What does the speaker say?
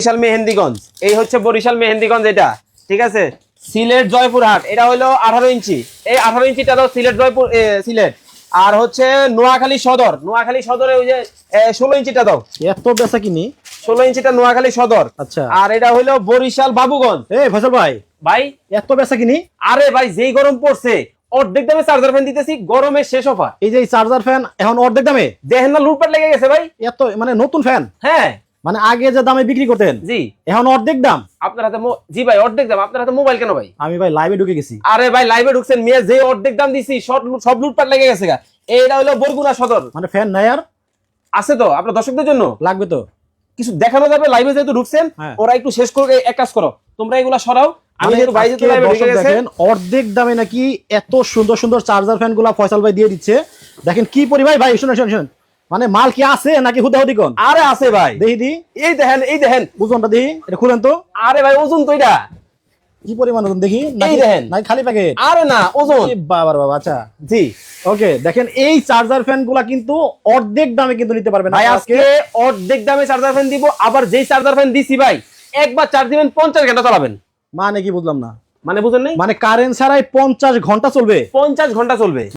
বরিশাল মেহেন্দিগঞ্জ। এই হচ্ছে বরিশাল মেহেন্দিগঞ্জ এটা ঠিক আছে? সিলেট জয়পুরহাট এটা হলো আঠারো ইঞ্চি। এই আঠারো ইঞ্চিটা তো সিলেট জয়পুর সিলেট। আর হচ্ছে নোয়াখালী সদর নোয়াখালী সদরে ওই যে ষোলো ইঞ্চিটা দাও। এত বেচা কিনি? ষোলো ইঞ্চিটা নোয়াখালী সদর। আচ্ছা। আর এটা হলো বরিশাল বাবুগঞ্জ। এই ফসল ভাই। ভাই? এত বেচা কিনি? আরে ভাই যেই গরম পড়ছে অর্ধেক দামে চার্জার ফ্যান দিতেছি গরমের শেষ অফার। এই যে চার্জার ফ্যান এখন অর্ধেক দামে? দেখেন না লুটপাট লেগে গেছে ভাই। এত মানে নতুন ফ্যান? হ্যাঁ। মানে আগে যে দামে বিক্রি করতেন জি। এখন অর্ধেক দাম। আপনার হাতে জি ভাই অর্ধেক দাম। আপনার হাতে মোবাইল কেন ভাই? আমি ভাই লাইভে ঢুকে গেছি। আরে ভাই লাইভে ঢুকছেন মেয়ে যে অর্ধেক দাম দিছি সব লুট- সব লুটপাট লেগে গেছে গা। এইটা হলো বরগুনা সদর। মানে ফ্যান নাই আর? আছে তো আপনার দর্শকদের জন্য? লাগবে তো। কিছু দেখানো যাবে লাইভে যেহেতু ঢুকছেন হ্যাঁ। ওরা একটু শেষ করে এক কাজ করো। তোমরা এগুলা সরাও। আমি মানে যেহেতু ভাই যেহেতু লাইভে ঢুকে অর্ধেক দামে নাকি এত সুন্দর সুন্দর চার্জার ফ্যানগুলা ফয়সাল ভাই দিয়ে দিচ্ছে। দেখেন কি পরিমাণ ভাই শুনুন শুনুন শুনুন। মানে মাল কি আছে নাকি হুদাহুদি কোন? আরে আছে ভাই। দেখি দি এই দেখেন এই দেখেন। ওজনটা দেখি এটা খুলেন তো। আরে ভাই ওজন তো এটা। কি পরিমাণ ওজন দেখি? নাকি দেখেন। নাকি খালি প্যাকেট আরে না ওজন। বাবার বাবা আচ্ছা। জি। ওকে দেখেন এই চার্জার ফ্যানগুলা কিন্তু অর্ধেক দামে কিন্তু নিতে পারবেন ভাই আজকে অর্ধেক দামে চার্জার ফ্যান দিব আবার যেই চার্জার ফ্যান দিছি ভাই একবার চার্জ দিবেন পঞ্চাশ ঘণ্টা চালাবেন। মানে কি বুঝলাম না। মানে বুঝেন নাই? মানে কারেন্ট ছাড়াই পঞ্চাশ ঘণ্টা চলবে। পঞ্চাশ ঘণ্টা চলবে।